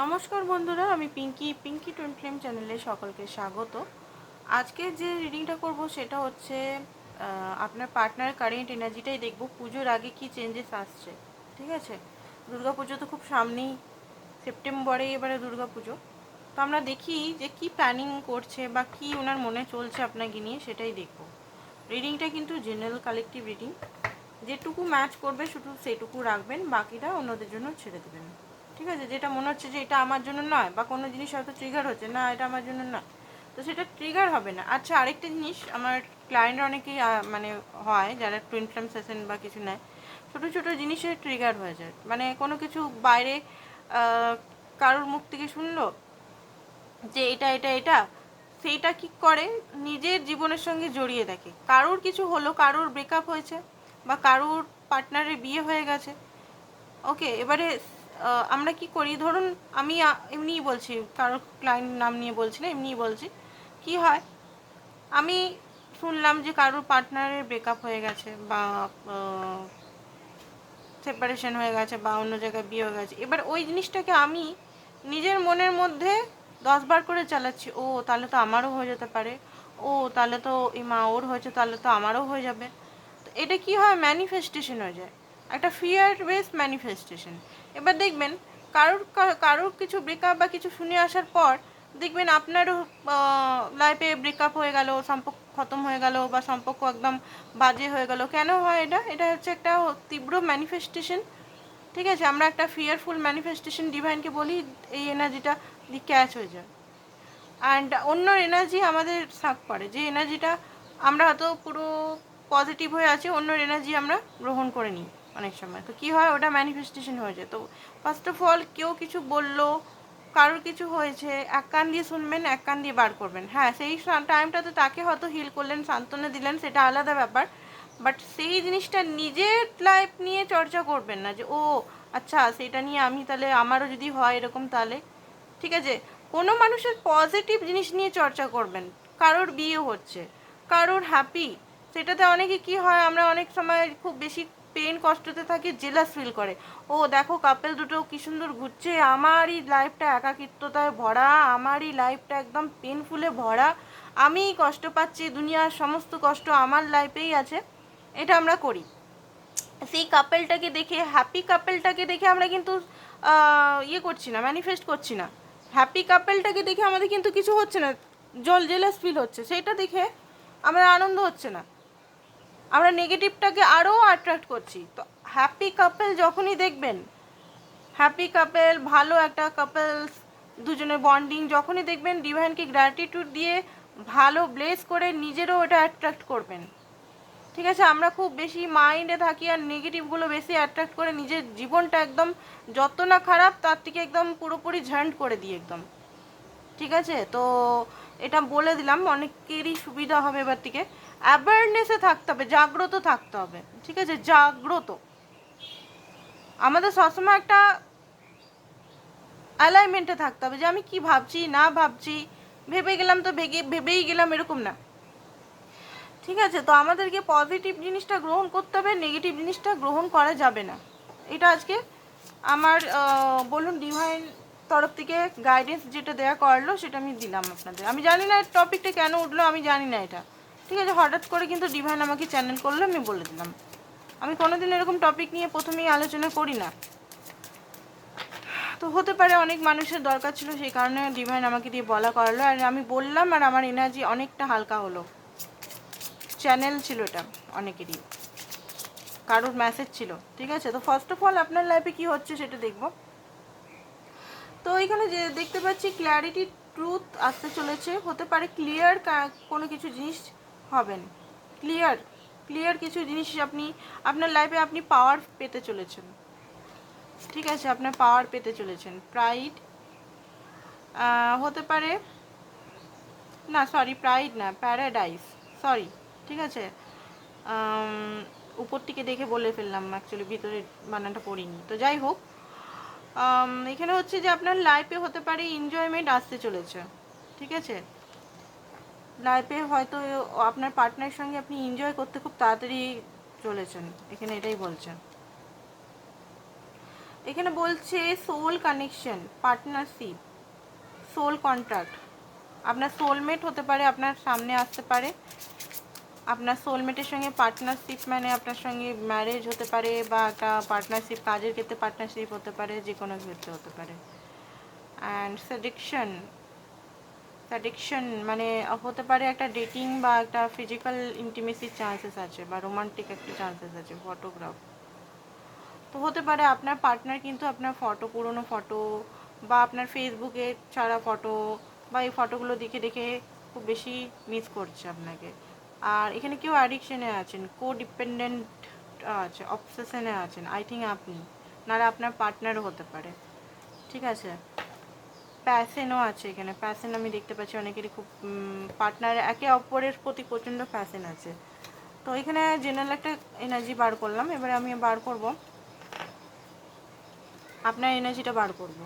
নমস্কার বন্ধুরা, আমি পিঙ্কি পিঙ্কি টুইন ফিল্ম চ্যানেলে সকলকে স্বাগত। আজকে যে রিডিংটা করব সেটা হচ্ছে আপনার পার্টনার কারেন্ট এনার্জিটাই দেখব, পুজোর আগে কি চেঞ্জেস আসছে, ঠিক আছে? পুজো তো খুব সামনেই, সেপ্টেম্বরে এবারে দুর্গা পুজো তো আমরা দেখি যে কি প্ল্যানিং করছে বা কি ওনার মনে চলছে আপনাকে নিয়ে সেটাই দেখব। রিডিংটা কিন্তু জেনারেল কালেকটিভ রিডিং যেটুকু ম্যাচ করবে শুধু সেটুকু রাখবেন, বাকিটা অন্যদের জন্য ছেড়ে দেবেন। ঠিক আছে? যেটা মনে হচ্ছে যে এটা আমার জন্য নয় বা কোনো জিনিস হয়তো ট্রিগার হচ্ছে, না, এটা আমার জন্য নয়। তো সেটা ট্রিগার হবে না। আচ্ছা আরেকটা জিনিস আমার ক্লায়েন্ট অনেকেই মানে হয় যারা টুইন ফ্লেম সেশন বা কিছু নেয়, ছোটো ছোটো জিনিসে ট্রিগার হয়ে যায়। মানে কোনো কিছু বাইরে কারোর মুখ থেকে শুনলো যে এটা এটা এটা, সেইটা কি করে? নিজের জীবনের সঙ্গে জড়িয়ে দেখে। কারোর কিছু হলো, কারোর ব্রেকআপ হয়েছে বা কারোর পার্টনারের বিয়ে হয়ে গেছে। ওকে এবারে আমরা কি করি? ধরুন, আমি এমনিই বলছি কারোর ক্লায়েন্ট নাম নিয়ে বলছি না, এমনিই বলছি। কি হয়? আমি শুনলাম যে কারোর পার্টনারের ব্রেকআপ হয়ে গেছে বা সেপারেশন হয়ে গেছে বা অন্য জায়গায় বিয়ে হয়ে গেছে। এবার ওই জিনিসটাকে আমি নিজের মনের মধ্যে দশবার করে চালাচ্ছি। ও, তাহলে তো আমারও হয়ে যেতে পারে। ও, তাহলে তো এই মা ওর হয়েছে, তাহলে তো আমারও হয়ে যাবে। তো এটা কি হয়? ম্যানিফেস্টেশন হয়ে যায়। একটা ফিয়ার বেস ম্যানিফেস্টেশন এবার দেখবেন, কারোর কারোর কিছু ব্রেকআপ বা কিছু শুনে আসার পর, দেখবেন আপনারও লাইফে ব্রেকআপ হয়ে গেল, সম্পর্ক খতম হয়ে গেল বা সম্পর্ক একদম বাজে হয়ে গেল। কেন হয় এটা? এটা হচ্ছে একটা তীব্র ম্যানিফেস্টেশন ঠিক আছে? আমরা একটা ফিয়ারফুল ম্যানিফেস্টেশন ডিভাইনকে বলি, এই এনার্জিটা ক্যাচ হয়ে যায়। অ্যান্ড অন্য এনার্জি আমাদের সাক করে। যে এনার্জিটা আমরা হয়তো পুরো পজিটিভ হয়ে আছি, অন্য এনার্জি আমরা গ্রহণ করে নিই। অনেক সময়। তো কী হয়, ওটা ম্যানিফেস্টেশন হয়ে যায়। তো ফার্স্ট অফ অল কেউ কিছু বলল, কারোর কিছু হয়েছে, এক কান দিয়ে শুনবেন, এক কান দিয়ে বার করবেন। হ্যাঁ সেই টাইমটাতে তাকে হয়তো হিল করলেন, সান্ত্বনা দিলেন, সেটা আলাদা ব্যাপার। বাট সেই জিনিসটা নিজের লাইফ নিয়ে চর্চা করবেন না যে, ও আচ্ছা সেটা নিয়ে আমি তাহলে, আমারও যদি হয় এরকম তাহলে। ঠিক আছে? কোনো মানুষের পজিটিভ জিনিস নিয়ে চর্চা করবেন। কারোর বিয়ে হচ্ছে, কারোর হ্যাপি সেটাতে অনেকে কি হয়, আমরা অনেক সময় খুব বেশি পেন কষ্টতে থাকি জেলাস ফিল করে। ও দেখো কাপেল দুটো কি সুন্দর ঘুরছে, আমারই লাইফটা একাকিত্বতায় ভরা, আমারই লাইফটা একদম পেনফুলে ভরা। আমি কষ্ট পাচ্ছি, দুনিয়ার সমস্ত কষ্ট আমার লাইফেই আছে, এটা আমরা করি। সেই কাপেলটাকে দেখে হ্যাপি কাপেলটাকে দেখে আমরা কিন্তু ইয়ে করছি না ম্যানিফেস্ট করছি না। হ্যাপি কাপেলটাকে দেখে আমাদের কিন্তু কিছু হচ্ছে না, জল জেলাস ফিল হচ্ছে। সেটা দেখে আমরা আনন্দ হচ্ছে না। আমরা নেগেটিভটাকে আরও অ্যাট্রাক্ট করছি। তো হ্যাপি কাপেল যখনই দেখবেন হ্যাপি কাপেল ভালো একটা কাপেলস দুজনের বন্ডিং যখনই দেখবেন ডিভাইনকে গ্র্যাটিটিউড দিয়ে ভালো ব্লেস করে নিজেরও ওটা অ্যাট্রাক্ট করবেন। ঠিক আছে? আমরা খুব বেশি মাইন্ডে থাকি আর নেগেটিভগুলো বেশি অ্যাট্রাক্ট করে নিজের জীবনটা একদম যত না খারাপ, তার থেকে একদম পুরোপুরি ঝান্ড করে দিই একদম। ঠিক আছে? তো এটা বলে দিলাম, অনেকেরই সুবিধা হবে এবার থেকে। অ্যাওয়ারনেসে থাকতে হবে, জাগ্রত থাকতে হবে, ঠিক আছে? জাগ্রত। আমাদের সবসময় একটা অ্যালাইনমেন্টে থাকতে হবে যে আমি কি ভাবছি, না ভাবছি, ভেবে গেলাম তো ভেগে, ভেবেই গেলাম এরকম না। ঠিক আছে? তো আমাদেরকে পজিটিভ জিনিসটা গ্রহণ করতে হবে নেগেটিভ জিনিসটা গ্রহণ করা যাবে না। এটা আজকে আমার বলুন ডিভাইন তরফ থেকে গাইডেন্স যেটা দেওয়া করল, সেটা আমি দিলাম আপনাদের। আমি জানি না টপিকটা কেন উঠল, আমি জানি না এটা। ঠিক আছে, হঠাৎ করে কিন্তু ডিভাইন আমাকে চ্যানেল করল, আমি বলে দিলাম। আমি কোনোদিন এরকম টপিক নিয়ে প্রথমেই আলোচনা করি না। তো হতে পারে অনেক মানুষের দরকার ছিল, সেই কারণে ডিভাইন আমাকে দিয়ে বলা করালো। আর আমি বললাম, আর আমার এনার্জি অনেকটা হালকা হলো। চ্যানেল ছিল এটা অনেকেরই। কারোর মেসেজ ছিল, ঠিক আছে? তো ফার্স্ট অফ অল আপনার লাইফে কি হচ্ছে সেটা দেখব। তো এখানে যে দেখতে পাচ্ছি ক্ল্যারিটি ট্রুথ আসতে চলেছে। হতে পারে ক্লিয়ার কোনো কিছু জিনিস হবেন। ক্লিয়ার ক্লিয়ার কিছু জিনিস আপনি, আপনার লাইফে আপনি পাওয়ার পেতে চলেছেন। ঠিক আছে, আপনার পাওয়ার পেতে চলেছেন। প্রাইড হতে পারে, না সরি প্রাইড না প্যারাডাইস সরি ঠিক আছে? উপর থেকে দেখে বলে ফেললাম অ্যাকচুয়ালি ভিতরে বানানটা পড়িনি। তো যাই হোক এখানে হচ্ছে যে আপনার লাইফে হতে পারে এনজয়মেন্ট আসতে চলেছে। ঠিক আছে? লাইফে হয়তো আপনার পার্টনারের সঙ্গে আপনি এনজয় করতে খুব তাড়াতাড়ি চলেছেন। এখানে এটাই বলছেন। এখানে বলছে soul connection partnership soul contract আপনার সোলমেট হতে পারে, আপনার সামনে আসতে পারে। আপনার সোলমেটের সঙ্গে পার্টনারশিপ মানে আপনার সঙ্গে ম্যারেজ হতে পারে বা একটা পার্টনারশিপ কাজের ক্ষেত্রে পার্টনারশিপ হতে পারে যে কোনো ক্ষেত্রে হতে পারে। অ্যান্ড সেডিকশন সেডিকশন মানে হতে পারে একটা ডেটিং বা একটা ফিজিক্যাল ইন্টিমেসির চান্সেস আছে বা রোমান্টিক একটা চান্সেস আছে ফটোগ্রাফ তো হতে পারে আপনার পার্টনার কিন্তু আপনার ফটো পুরনো ফটো বা আপনার ফেসবুকে ছাড়া ফটো বা এই ফটোগুলো দেখে দেখে খুব বেশি মিস করছে আপনাকে। আর এখানে কেউ অ্যাডিকশনে আছেন কো ডিপেন্ডেন্ট আছে অবসেশনে আছেন আই থিঙ্ক আপনি, নাহলে আপনার পার্টনারও হতে পারে। ঠিক আছে? প্যাশনও আছে এখানে। প্যাশন আমি দেখতে পাচ্ছি অনেকেরই খুব পার্টনার একে অপরের প্রতি প্রচণ্ড প্যাশন আছে। তো এখানে জেনারেল একটা এনার্জি বার করলাম। এবারে আমি বার করব। আপনার এনার্জিটা বার করব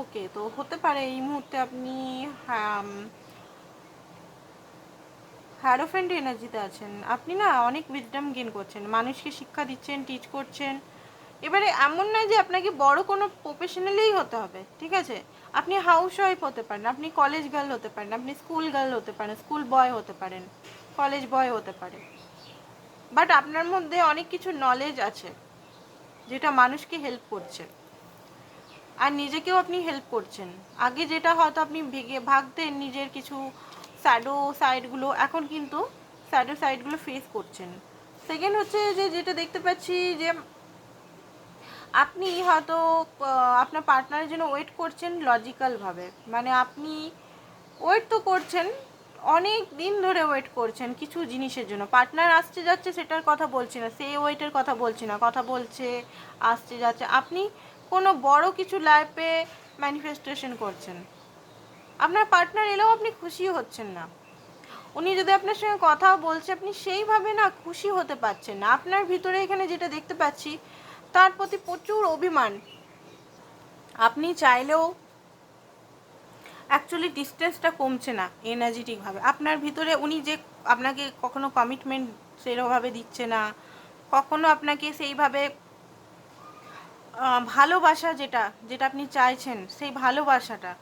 ওকে তো হতে পারে এই মুহূর্তে আপনি হ্যারোফেন্ট এনার্জিতে আছেন। আপনি না অনেক উইজডম গেন করছেন। মানুষকে শিক্ষা দিচ্ছেন টিচ করছেন। এবারে এমন নয় যে আপনাকে বড় কোনো প্রফেশনালেই হতে হবে, ঠিক আছে? আপনি হাউস ওয়াইফ হতে পারেন, আপনি কলেজ গার্ল হতে পারেন, আপনি স্কুল গার্ল হতে পারেন স্কুল বয় হতে পারেন কলেজ বয় হতে পারে বাট আপনার মধ্যে অনেক কিছু নলেজ আছে, যেটা মানুষকে হেল্প করছে। আর নিজেকেও আপনি হেল্প করছেন। আগে যেটা হয়তো আপনি ভেগে ভাগতেন নিজের কিছু স্যাডো সাইডগুলো এখন কিন্তু স্যাডো সাইডগুলো ফেস করছেন। সেকেন্ড হচ্ছে যে, যেটা দেখতে পাচ্ছি যে, আপনি হয়তো আপনার পার্টনারের জন্য ওয়েট করছেন লজিক্যালভাবে মানে আপনি ওয়েট তো করছেন, অনেক দিন ধরে ওয়েট করছেন কিছু জিনিসের জন্য। পার্টনার আসছে যাচ্ছে সেটার কথা বলছি না, সে ওয়েটের কথা বলছি না, কথা বলছে, আসছে যাচ্ছে। আপনি কোনো বড় কিছু লাইফে ম্যানিফেস্টেশন করছেন। আপনার পার্টনার এলেও আপনি খুশি হচ্ছেন না। উনি যদি আপনার সঙ্গে কথা বলছে, আপনি সেইভাবে না খুশি হতে পারছেন না। আপনার ভিতরে এখানে যেটা দেখতে পাচ্ছি, তার প্রতি প্রচুর অভিমান। আপনি চাইলেও অ্যাকচুয়ালি ডিস্টেন্সটা কমছে না এনার্জেটিকভাবে আপনার ভিতরে উনি যে আপনাকে কখনো কমিটমেন্ট সেরকমভাবে দিচ্ছে না, কখনো আপনাকে সেইভাবে ভালোবাসা যেটা যেটা আপনি চাইছেন, সেই ভালোবাসাটা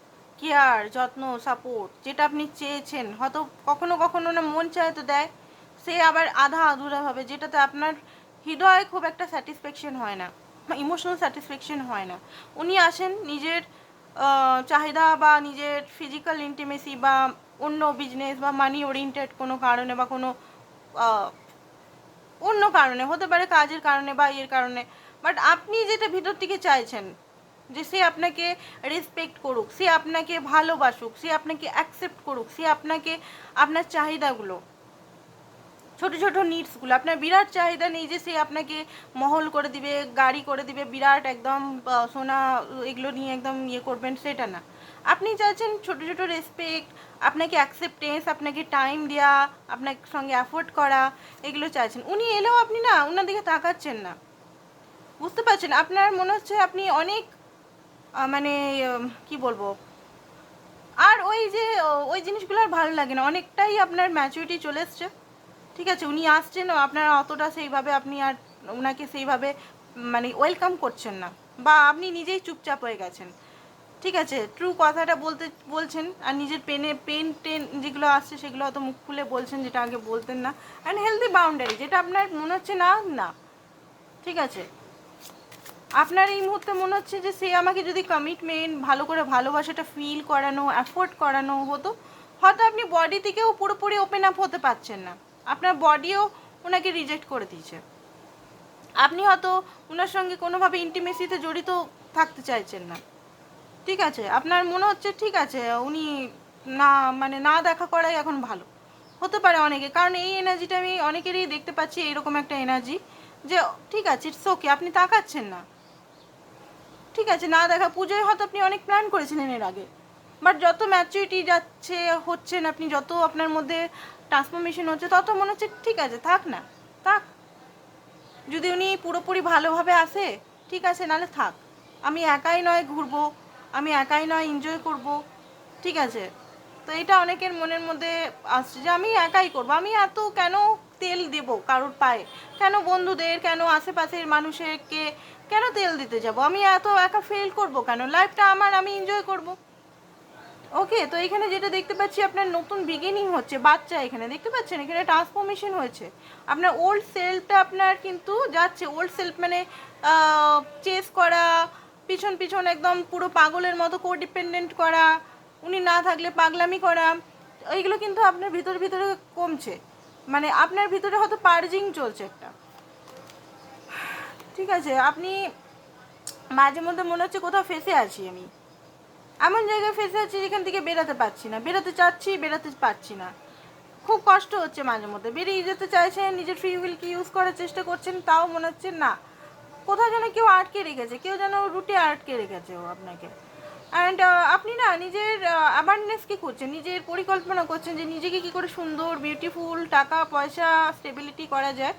কেয়ার যত্ন সাপোর্ট যেটা আপনি চেয়েছেন, হয়তো কখনো কখনো না মন চায় তো দেয়, সে আবার আধা আধুরাভাবে যেটাতে আপনার হৃদয়ে খুব একটা স্যাটিসফ্যাকশন হয় না ইমোশনাল স্যাটিসফ্যাকশন হয় না। উনি আসেন নিজের চাহিদা বা নিজের ফিজিক্যাল ইন্টিমেসি বা অন্য বিজনেস বা মানি ওরিয়েন্টেড কোনো কারণে বা কোনো অন্য কারণে, হতে পারে কাজের কারণে বা এর কারণে বাট আপনি যেটা ভিতর থেকে চাইছেন, যে সে আপনাকে রেসপেক্ট করুক, সে আপনাকে ভালোবাসুক, সে আপনাকে অ্যাকসেপ্ট করুক, সে আপনাকে আপনার চাহিদাগুলো, ছোট ছোট নিডসগুলো আপনার বিরাট চাহিদা নেই যে সে আপনাকে মহল করে দিবে, গাড়ি করে দিবে, বিরাট একদম সোনা, এগুলো নিয়ে একদম ইয়ে করবেন, সেটা না। আপনি চাইছেন ছোট ছোট রেসপেক্ট আপনাকে অ্যাকসেপ্টেন্স আপনাকে টাইম দেওয়া আপনার সঙ্গে অ্যাফোর্ড করা, এগুলো চাইছেন। উনি এলেও আপনি না ওনার দিকে তাকাচ্ছেন না। বুঝতে পারছেন, আপনার মনে হচ্ছে আপনি অনেক মানে কি বলব? আর ওই যে, ওই জিনিসগুলো আর ভালো লাগে না, অনেকটাই আপনার ম্যাচুরিটি চলে এসছে। ঠিক আছে, উনি আসছেন, আপনার অতটা সেইভাবে আপনি আর ওনাকে সেইভাবে মানে ওয়েলকাম করছেন না। বা আপনি নিজেই চুপচাপ হয়ে গেছেন। ঠিক আছে ট্রু কথাটা বলতে, বলছেন, আর নিজের পেনে পেন টেন যেগুলো আসছে, সেগুলো অত মুখ খুলে বলছেন, যেটা আগে বলতেন না। অ্যান্ড হেলদি বাউন্ডারি যেটা আপনার মনে হচ্ছে না না। ঠিক আছে আপনার এই মুহূর্তে মনে হচ্ছে যে সে আমাকে যদি কমিটমেন্ট ভালো করে ভালোবাসাটা ফিল করানো অ্যাফোর্ড করানো হতো, হয়তো আপনি বডি থেকেও পুরোপুরি ওপেন আপ হতে পারছেন না। আপনার বডিও ওনাকে রিজেক্ট করে দিয়েছে। আপনি হয়তো ওনার সঙ্গে কোনোভাবে ইন্টিমেসিতে জড়িত থাকতে চাইছেন না। ঠিক আছে, আপনার মনে হচ্ছে ঠিক আছে, উনি না মানে না দেখা করাই এখন ভালো। হতে পারে অনেকে, কারণ এই এনার্জিটা আমি অনেকেরই দেখতে পাচ্ছি, এরকম একটা এনার্জি যে, ঠিক আছে ইটস ওকে আপনি তাকাচ্ছেন না। ঠিক আছে, না দেখা, পুজোয় হয়তো আপনি অনেক প্ল্যান করেছিলেন এর আগে। বাট যত ম্যাচুরিটি যাচ্ছে হচ্ছেন আপনি যত আপনার মধ্যে ট্রান্সফরমেশন হচ্ছে, তত মনে হচ্ছে ঠিক আছে, থাক না, থাক। যদি উনি পুরোপুরি ভালোভাবে আসে, ঠিক আছে, নাহলে থাক। আমি একাই নয় ঘুরবো, আমি একাই নয় এনজয় করব, ঠিক আছে। তো এটা অনেকের মনের মধ্যে আসছে যে আমি একাই করব। আমি এত কেন তেল দেব কারোর পায়ে? কেন বন্ধুদের, কেন আশেপাশের মানুষেরকে কেন তেল দিতে যাব? আমি এত একা ফেল করব কেন? লাইফটা আমার, আমি এনজয় করব। ওকে তো এখানে যেটা দেখতে পাচ্ছি, আপনার নতুন বিগিনিং হচ্ছে, বাচ্চা এখানে। দেখতে পাচ্ছেন? এখানে ট্রান্সফরমেশন হয়েছে। আপনার ওল্ড সেলফটা আপনার কিন্তু যাচ্ছে। ওল্ড সেলফ মানে চেস করা, পিছন পিছন একদম পুরো পাগলের মতো কোডিপেন্ডেন্ট করা, উনি না থাকলে পাগলামি করা, এইগুলো কিন্তু আপনার ভিতরে ভিতরে কমছে। মানে আপনার ভিতরে হয়তো পার্জিং চলছে একটা। ঠিক আছে, আপনি মাঝে মধ্যে মনে হচ্ছে কোথাও ফেসে আছি আমি। এমন জায়গায় ফেসে আছি যেখান থেকে বেরোতে পারছি না। বেরোতে চাচ্ছি, বেরোতে পারছি না। খুব কষ্ট হচ্ছে মাঝে মধ্যে। বেরিয়ে যেতে চাইছেন, নিজের ফ্রি উইলকে ইউজ করার চেষ্টা করছেন তাও মনে হচ্ছে না। কোথাও যেন কেউ আটকে রেখেছে, কেউ যেন রুটে আটকে রেখেছে ও আপনাকে। অ্যান্ড আপনি না নিজের অ্যাওয়ারনেস কী করছেন? নিজের পরিকল্পনা করছেন যে নিজেকে কী করে সুন্দর বিউটিফুল টাকা পয়সা স্টেবিলিটি করা যায়।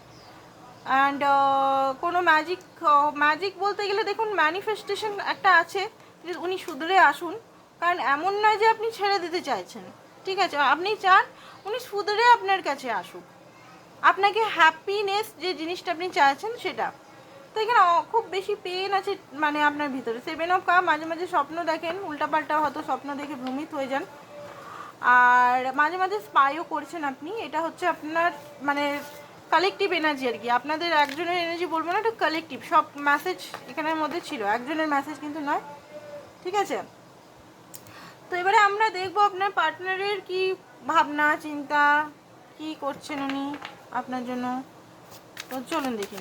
অ্যান্ড কোনো ম্যাজিক ম্যাজিক বলতে গেলে দেখুন ম্যানিফেস্টেশন একটা আছে যে উনি শুধরে আসুন। কারণ এমন নয় যে আপনি ছেড়ে দিতে চাইছেন। ঠিক আছে, আপনি চান উনি শুধরে আপনার কাছে আসুক। আপনাকে হ্যাপিনেস যে জিনিসটা আপনি চাইছেন সেটা। তো এখানে খুব বেশি পেন আছে মানে আপনার ভিতরে। সেভেন অফ কাপ মাঝে মাঝে স্বপ্ন দেখেন, উল্টাপাল্টা হয়তো স্বপ্ন দেখে ভ্রমিত হয়ে যান। আর মাঝে মাঝে স্পাইও করছেন আপনি। এটা হচ্ছে আপনার মানে কালেকটিভ এনার্জি আর কি। আপনাদের একজনের এনার্জি বলব না, এটা কালেকটিভ সব মেসেজ এখানের মধ্যে ছিল। একজনের মেসেজ কিন্তু নয়। ঠিক আছে? তো এবারে আমরা দেখব আপনার পার্টনারের কি ভাবনা, চিন্তা, কি করছেন উনি আপনার জন্য। তো চলুন দেখে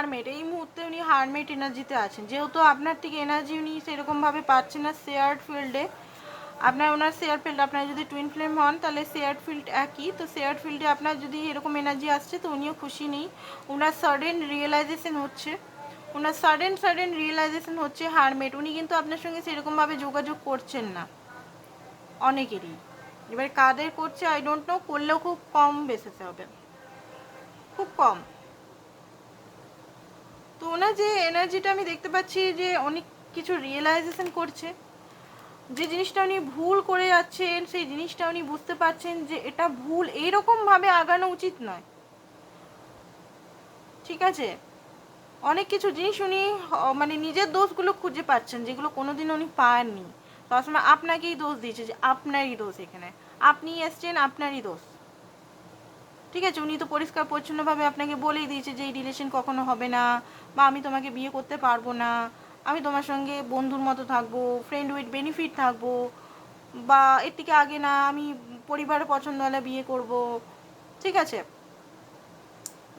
হারমেট এই মুহূর্তে উনি হারমেট এনার্জিতে আছেন। যেহেতু আপনার থেকে এনার্জি উনি সেরকমভাবে পাচ্ছেন না শেয়ার্ড ফিল্ডে আপনার, ওনার শেয়ার ফিল্ড আপনার যদি টুইন ফ্লেম হন, তাহলে শেয়ার ফিল্ড একই। তো শেয়ার ফিল্ডে আপনার যদি এরকম এনার্জি আসছে, তো উনিও খুশি নেই। ওনার সাডেন রিয়েলাইজেশন হচ্ছে। ওনার সাডেন সাডেন রিয়েলাইজেশন হচ্ছে হারমেট উনি কিন্তু আপনার সঙ্গে সেরকমভাবে যোগাযোগ করছেন না। অনেকেরই। এবার কাদের করছে আই ডোন্ট নো করলেও খুব কম বেসিসে হবে। খুব কম। তো ওনার যে এনার্জিটা আমি দেখতে পাচ্ছি যে অনেক কিছু রিয়েলাইজেশন করছে। যে জিনিসটা উনি ভুল করে যাচ্ছেন, সেই জিনিসটা উনি বুঝতে পারছেন যে এটা ভুল এইরকমভাবে আগানো উচিত নয়। ঠিক আছে? অনেক কিছু জিনিস উনি মানে নিজের দোষগুলো খুঁজে পাচ্ছেন, যেগুলো কোনোদিন উনি পাননি। সবসময় আপনাকেই দোষ দিয়েছে যে আপনারই দোষ এখানে। আপনি এসছেন, আপনারই দোষ। ঠিক আছে? উনি তো পরিষ্কার পরিচ্ছন্নভাবে আপনাকে বলেই দিয়েছে যে এই রিলেশন কখনো হবে না। বা আমি তোমাকে বিয়ে করতে পারব না, আমি তোমার সঙ্গে বন্ধুর মতো থাকব ফ্রেন্ড উইথ বেনিফিট থাকব, বা এর থেকে আগে না আমি পরিবারের পছন্দ হলে বিয়ে করব, ঠিক আছে?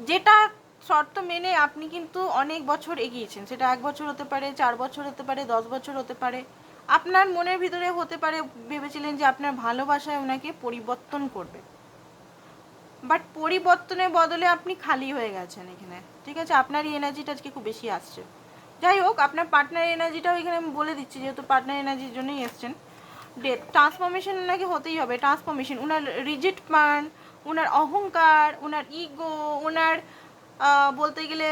যেটা শর্ত মেনে আপনি কিন্তু অনেক বছর এগিয়েছেন, সেটা এক বছর হতে পারে, চার বছর হতে পারে, দশ বছর হতে পারে, আপনার মনের ভিতরে হতে পারে ভেবেছিলেন যে আপনার ভালোবাসায় ওনাকে পরিবর্তন করবে বাট পরিবর্তনের বদলে আপনি খালি হয়ে গেছেন এখানে। ঠিক আছে? আপনারই এনার্জিটা আজকে খুব বেশি আসছে। যাই হোক, আপনার পার্টনার এনার্জিটাও এখানে আমি বলে দিচ্ছি, যেহেতু পার্টনার এনার্জির জন্যই এসছেন। ডেথ ট্রান্সফরমেশন ওনাকে হতেই হবে ট্রান্সফরমেশন ওনার রিজিট মান ওনার অহংকার ওনার ইগো ওনার বলতে গেলে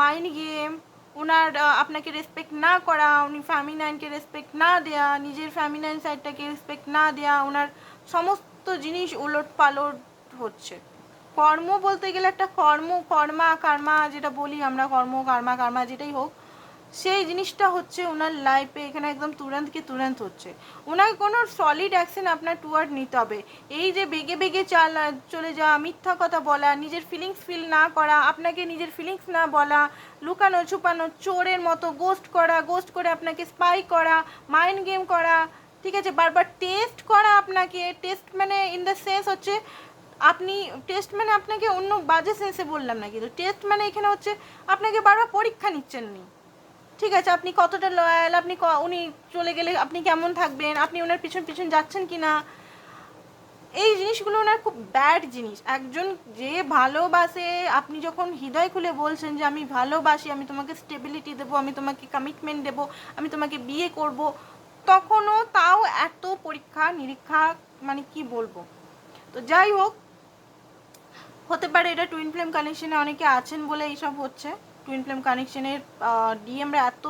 মাইন্ড গেম ওনার আপনাকে রেসপেক্ট না করা, উনি ফ্যামিনাইনকে রেসপেক্ট না দেয়া, নিজের ফ্যামিনাইন সাইডটাকে রেসপেক্ট না দেয়া ওনার সমস্ত জিনিস উলট পালট হচ্ছে। কর্ম বলতে গেলে একটা কর্ম, কর্মা, কার্মা যেটা বলি আমরা, কর্ম, কর্মা, কার্মা যেটাই হোক, সেই জিনিসটা হচ্ছে ওনার লাইফে এখানে একদম তুরন্ত কি তুরন্ত হচ্ছে। ওনাকে কোনো সলিড অ্যাকশন আপনার টুয়ার্ড নিতে হবে। এই যে বেগে বেগে চাল, চলে যাওয়া, মিথ্যা কথা বলা, নিজের ফিলিংস ফিল না করা, আপনাকে নিজের ফিলিংস না বলা, লুকানো, ছুপানো, চোরের মতো গোস্ট করা গোস্ট করে আপনাকে স্পাই করা মাইন্ড গেম করা, ঠিক আছে? বারবার টেস্ট করা আপনাকে। টেস্ট মানে ইন দ্য সেন্স হচ্ছে আপনি টেস্ট মানে আপনাকে অন্য বাজে সেন্সে বললাম না কিন্তু টেস্ট মানে এখানে হচ্ছে আপনাকে বারবার পরীক্ষা নিচ্ছেন নি ঠিক আছে, আপনি কতটা লয়াল আপনি উনি চলে গেলে আপনি কেমন থাকবেন, আপনি ওনার পিছন পিছন যাচ্ছেন কি না এই জিনিসগুলো ওনার খুব ব্যাড জিনিস। একজন যে ভালোবাসে, আপনি যখন হৃদয় খুলে বলছেন যে, আমি ভালোবাসি, আমি তোমাকে স্টেবিলিটি দেবো, আমি তোমাকে কমিটমেন্ট দেবো, আমি তোমাকে বিয়ে করব, তখনও তাও এত পরীক্ষা নিরীক্ষা মানে কি বলব? তো যাই হোক হতে পারে, এটা টুইন ফ্লেম কানেকশনে অনেকে আছেন বলে এইসব হচ্ছে। টুইন ফ্লেম কানেকশনের ডিএমরা এত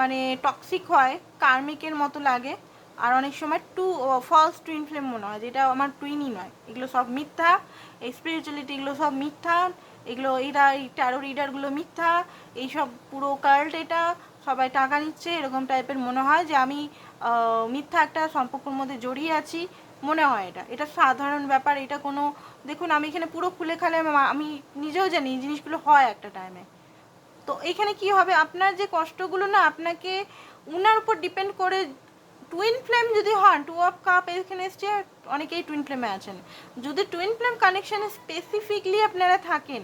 মানে টক্সিক হয় কার্মিকের মতো লাগে। আর অনেক সময় টু ফলস টুইন ফ্লেম মনে হয়, যেটা আমার টুইনই নয়। এগুলো সব মিথ্যা, এই স্পিরিচুয়ালিটি এগুলো সব মিথ্যা, এগুলো এরা, এই ট্যারো রিডারগুলো মিথ্যা, এইসব পুরো কার্ল্ট এটা, সবাই টাকা নিচ্ছে, এরকম টাইপের মনে হয় যে আমি মিথ্যা একটা সম্পর্কের মধ্যে জড়িয়ে আছি, মনে হয় এটা। এটা সাধারণ ব্যাপার, এটা কোনো দেখুন, আমি এখানে পুরো খুলে খালে আমি নিজেও জানি জিনিসগুলো হয় একটা টাইমে তো এখানে কি হবে? আপনার যে কষ্টগুলো না, আপনাকে উনার উপর ডিপেন্ড করে টুইন ফ্লেম যদি হন টু অফ কাপ এখানে এসছে, অনেকেই টুইন ফ্লেমে আছেন। যদি টুইন ফ্লেম কানেকশানে স্পেসিফিকলি আপনারা থাকেন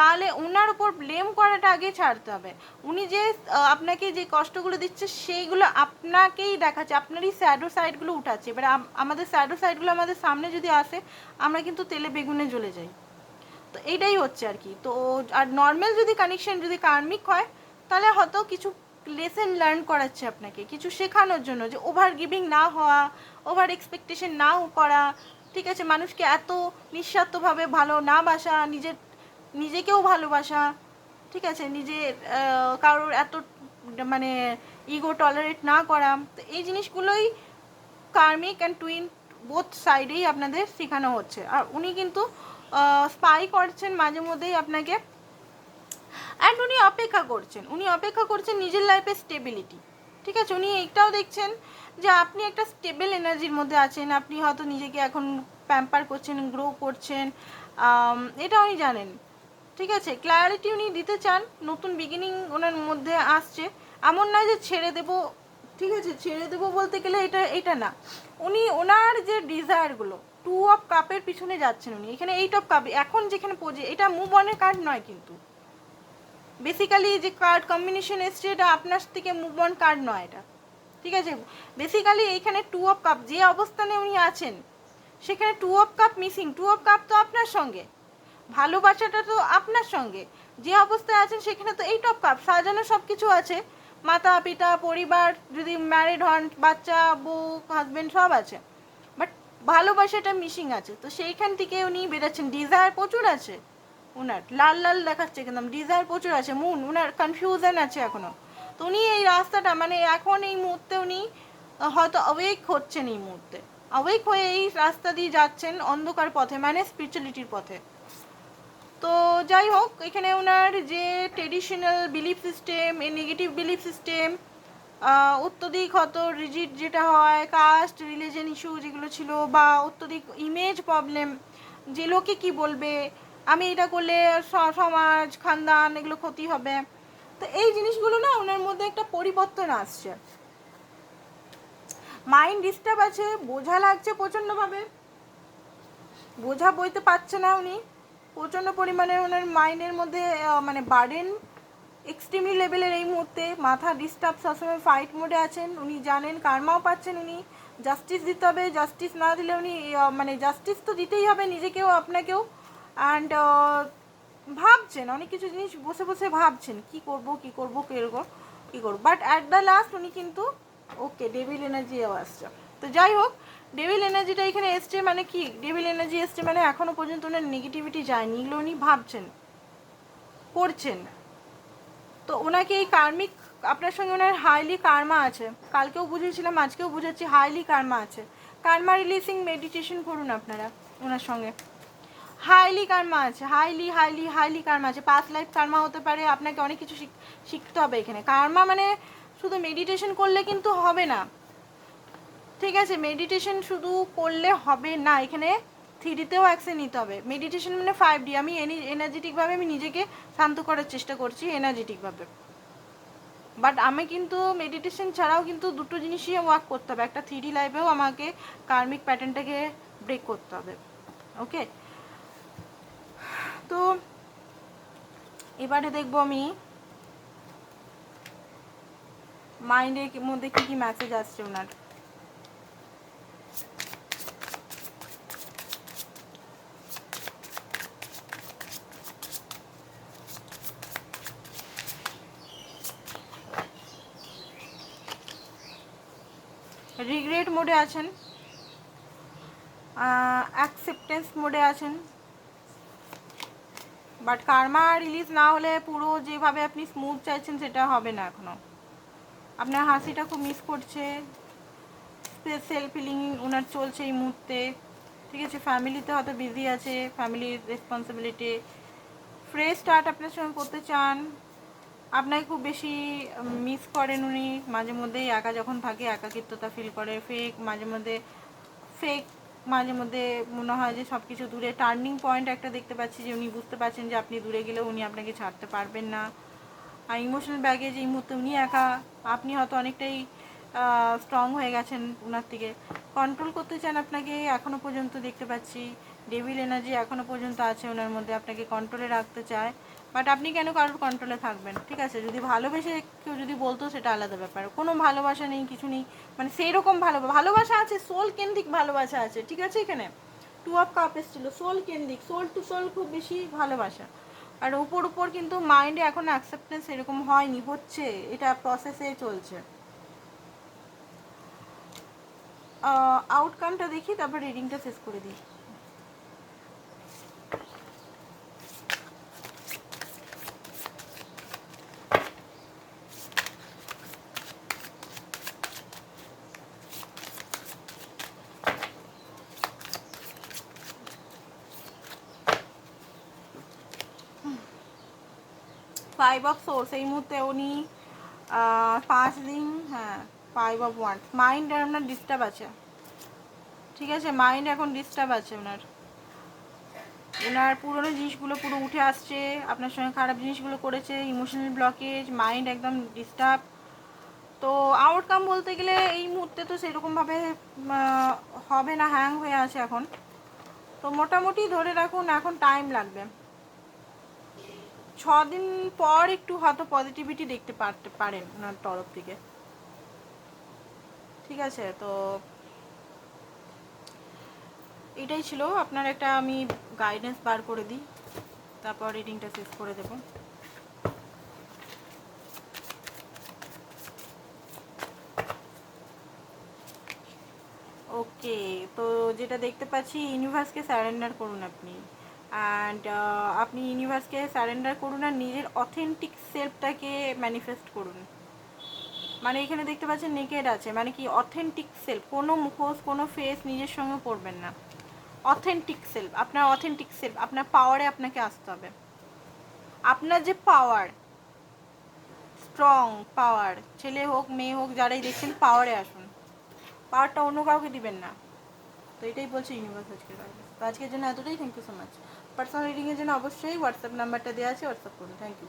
তাহলে ওনার উপর ব্লেম করাটা আগে ছাড়তে হবে। উনি যে আপনাকে যে কষ্টগুলো দিচ্ছে সেইগুলো আপনাকেই দেখাচ্ছে, আপনারই স্যাডো সাইডগুলো উঠাচ্ছে। এবার আমাদের স্যাডো সাইডগুলো আমাদের সামনে যদি আসে, আমরা কিন্তু তেলে বেগুনে জ্বলে যাই। তো এইটাই হচ্ছে আর কি। তো আর নর্মাল যদি কানেকশন যদি কার্মিক হয়, তাহলে হয়তো কিছু লেসেন লার্ন করাচ্ছে আপনাকে, কিছু শেখানোর জন্য যে ওভার গিভিং না হওয়া ওভার এক্সপেকটেশন নাও করা, ঠিক আছে? মানুষকে এত নিঃস্বার্থভাবে ভালো না বাসা, নিজের নিজেকেও ভালোবাসা, ঠিক আছে? নিজের কারোর এত মানে ইগো টলারেট না করা। তো এই জিনিসগুলোই কার্মিক অ্যান্ড টুইন বোথ সাইডেই আপনাদের শেখানো হচ্ছে। আর উনি কিন্তু স্পাই করছেন মাঝে মধ্যেই আপনাকে। অ্যান্ড উনি অপেক্ষা করছেন। উনি অপেক্ষা করছেন নিজের লাইফে স্টেবিলিটি ঠিক আছে? উনি এইটাও দেখছেন যে আপনি একটা স্টেবল এনার্জির মধ্যে আছেন। আপনি হয়তো নিজেকে এখন প্যাম্পার করছেন গ্রো করছেন। এটা উনি জানেন। ঠিক আছে ক্ল্যারিটি উনি দিতে চান, নতুন বিগিনিং ওনার মধ্যে আসছে। এমন নয় যে ছেড়ে দেবো, ঠিক আছে, ছেড়ে দেবো বলতে গেলে এটা এটা না। উনি, ওনার যে ডিজায়ারগুলো টু অফ কাপের পিছনে যাচ্ছেন উনি। এখানে এইট অফ কাপ এখন যেখানে পোজে এটা মুভ অনের কার্ড নয় কিন্তু। বেসিক্যালি যে কার্ড কম্বিনেশন এসছে, এটা আপনার থেকে মুভ অন কার্ড নয় এটা। ঠিক আছে বেসিক্যালি এইখানে টু অফ কাপ যে অবস্থানে উনি আছেন, সেখানে two of cup missing two of cup তো আপনার সঙ্গে। ভালোবাসাটা তো আপনার সঙ্গে। যে অবস্থায় আছেন সেখানে তো এই টপ কাপ সাজানো সব কিছু আছে। মাতা পিতা পরিবার, যদি ম্যারিড হন, বাচ্চা, বউ হাজবেন্ড সব আছে। বাট ভালোবাসাটা মিসিং আছে। তো সেইখান থেকে উনি বেরোচ্ছেন। ডিজায়ার প্রচুর আছে উনার। লাল লাল দেখাচ্ছে কিন্তু ডিজায়ার প্রচুর আছে। মুন, উনার কনফিউশন আছে এখনও। তো উনি এই রাস্তাটা মানে এখন এই মুহূর্তে উনি হয়তো অওয়েক হচ্ছেন এই মুহূর্তে। অওয়েক হয়ে এই রাস্তা দিয়ে যাচ্ছেন অন্ধকার পথে মানে স্পিরিচুয়ালিটির পথে। তো যাই হোক, এখানে ওনার যে ট্রেডিশনাল বিলিফ সিস্টেম এ নেগেটিভ বিলিফ সিস্টেম অত্যধিক হয়তো রিজিট যেটা হয় কাস্ট রিলিজন ইস্যু যেগুলো ছিল, বা অত্যধিক ইমেজ প্রবলেম যে লোকে কি বলবে? আমি এটা করলে সমাজ, খানদান এগুলো ক্ষতি হবে। তো এই জিনিসগুলো না ওনার মধ্যে একটা পরিবর্তন আসছে। মাইন্ড ডিস্টার্ব আছে, বোঝা লাগছে প্রচণ্ডভাবে বোঝা বইতে পারছে না উনি। প্রচণ্ড পরিমাণে ওনার মাইন্ডের মধ্যে মানে বার্ডেন এক্সট্রিমলি লেভেলের এই মুহূর্তে, মাথা ডিস্টার্ব, সবসময় ফাইট মোডে আছেন, উনি জানেন, কারমাও পাচ্ছেন উনি, জাস্টিস দিতে হবে, জাস্টিস না দিলে উনি মানে জাস্টিস তো দিতেই হবে নিজেকেও, আপনাকেও অ্যান্ড ভাবছেন, অনেক কিছু জিনিস বসে বসে ভাবছেন, কি করব কি করব কি করব কি করব বাট অ্যাট দ্য লাস্ট উনি কিন্তু ওকে ডেভিল এনার্জি আসছে। তো যাই হোক ডেভিল এনার্জিটা এখানে এসছে মানে কি? ডেভিল এনার্জি এসছে মানে এখনও পর্যন্ত ওনার নেগেটিভিটি যায়নি। এগুলো উনি ভাবছেন, করছেন। তো ওনাকে এই কার্মিক আপনার সঙ্গে ওনার হাইলি কার্মা আছে। কালকেও বুঝেছিলাম, আজকেও বুঝাচ্ছি হাইলি কার্মা আছে। কার্মা রিলিজিং মেডিটেশন করুন আপনারা ওনার সঙ্গে। হাইলি কার্মা আছে হাইলি হাইলি হাইলি কার্মা আছে। পাঁচ লাইফ কার্মা হতে পারে, আপনাকে অনেক কিছু শিখ- শিখতে হবে এখানে। কার্মা মানে শুধু মেডিটেশন করলে কিন্তু হবে না। ঠিক আছে মেডিটেশন শুধু করলে হবে না, এখানে থ্রিডিতেও অ্যাকশন নিতে হবে। মেডিটেশন মানে ফাইভ ডি আমি এনার্জেটিকভাবে আমি নিজেকে শান্ত করার চেষ্টা করছি এনার্জেটিকভাবে বাট আমি কিন্তু মেডিটেশন ছাড়াও কিন্তু দুটো জিনিসই ওয়ার্ক করতে হবে। একটা থ্রি লাইফেও আমাকে কার্মিক প্যাটার্নটাকে ব্রেক করতে হবে। ওকে তো এবারে দেখব আমি মাইন্ডের মধ্যে কী কী মেসেজ আসছে ওনার। রিগ্রেট মোডে আছেন অ্যাকসেপ্টেন্স মোডে আছেন বাট কার্মা রিলিজ না হলে পুরো যেভাবে আপনি স্মুথ চাইছেন সেটা হবে না এখনও। আপনার হাসিটা খুব মিস করছে সেলফ ফিলিং ওনার চলছে এই মুহূর্তে। ঠিক আছে ফ্যামিলিতে হয়তো বিজি আছে ফ্যামিলির রেসপন্সিবিলিটি ফ্রেশ স্টার্ট আপনার সঙ্গে করতে চান আপনাকে খুব বেশি মিস করেন উনি। মাঝে মধ্যেই একা যখন থাকে, একাকিত্বতা ফিল করে। ফেক মাঝে মধ্যে ফেক মাঝে মধ্যে মনে হয় যে সব কিছু দূরে। টার্নিং পয়েন্ট একটা দেখতে পাচ্ছি যে উনি বুঝতে পারছেন যে আপনি দূরে গেলেও উনি আপনাকে ছাড়তে পারবেন না। আর ইমোশনাল ব্যাগেজ এই মুহূর্তে উনি একা, আপনি হয়তো অনেকটাই স্ট্রং হয়ে গেছেন ওনার থেকে। কন্ট্রোল করতে চান আপনাকে এখনও পর্যন্ত দেখতে পাচ্ছি। ডেভিল এনার্জি এখনও পর্যন্ত আছে ওনার মধ্যে। আপনাকে কন্ট্রোলে রাখতে চায়। বাট আপনি কেন কারোর কন্ট্রোলে থাকবেন? ঠিক আছে, যদি ভালোবেসে কেউ যদি বলতো সেটা আলাদা ব্যাপার। কোনো ভালোবাসা নেই, কিছু নেই। মানে সেই রকম ভালো ভালোবাসা আছে সোল কেন্দ্রিক ভালোবাসা আছে, ঠিক আছে এখানে? টু অফ কাপ এসেছিল সোল কেন্দ্রিক সোল টু সোল খুব বেশি ভালোবাসা। আর উপর উপর কিন্তু মাইন্ডে এখন অ্যাকসেপ্টেন্স এরকম হয়নি, হচ্ছে, এটা প্রসেসে চলছে। আউটকামটা দেখি, তারপর রিডিংটা শেষ করে দিই। ফাইভ অফ সোর্স এই মুহূর্তে উনি পাঁচ দিন হ্যাঁ ফাইভ অফ ওয়ান মাইন্ড আপনার ডিস্টার্ব আছে। ঠিক আছে? মাইন্ড এখন ডিস্টার্ব আছে ওনার ওনার পুরনো জিনিসগুলো পুরো উঠে আসছে, আপনার সঙ্গে খারাপ জিনিসগুলো করেছে ইমোশনাল ব্লকেজ মাইন্ড একদম ডিস্টার্ব তো আউটকাম বলতে গেলে এই মুহূর্তে তো সেরকমভাবে হবে না হ্যাং হয়ে আছে এখন। তো মোটামুটি ধরে রাখুন, এখন টাইম লাগবে। ছ দিন পর একটু হয়তো পজিটিভিটি দেখতে পারতে পারেন ওনার তরফ থেকে। ঠিক আছে, তো এটাই ছিল। আপনার একটা আমি গাইডেন্স বার করে দিই, তারপর রিডিংটা শেষ করে দেব। ওকে তো যেটা দেখতে পাচ্ছি ইউনিভার্সকে স্যারেন্ডার করুন আপনি। অ্যান্ড আপনি ইউনিভার্সকে স্যারেন্ডার করুন আর নিজের অথেন্টিক সেলফটাকে ম্যানিফেস্ট করুন। মানে এখানে দেখতে পাচ্ছেন নেকেড আছে মানে কি অথেন্টিক সেলফ কোনো মুখোশ, কোনো ফেস নিজের সঙ্গে পড়বেন না। অথেন্টিক সেলফ আপনার অথেন্টিক সেলফ আপনার পাওয়ারে আপনাকে আসতে হবে। আপনার যে পাওয়ার স্ট্রং পাওয়ার ছেলে হোক, মেয়ে হোক, যারাই দেখছেন পাওয়ারে আসুন। পাওয়ারটা অন্য কাউকে দিবেন না। তো এটাই বলছে ইউনিভার্স আজকে তো আজকের জন্য এতটাই। Thank you so much personal রিডিংয়ের জন্য অবশ্যই হোয়াটসঅ্যাপ নাম্বারটা দেওয়া আছে হোয়াটসঅ্যাপ করুন। Thank you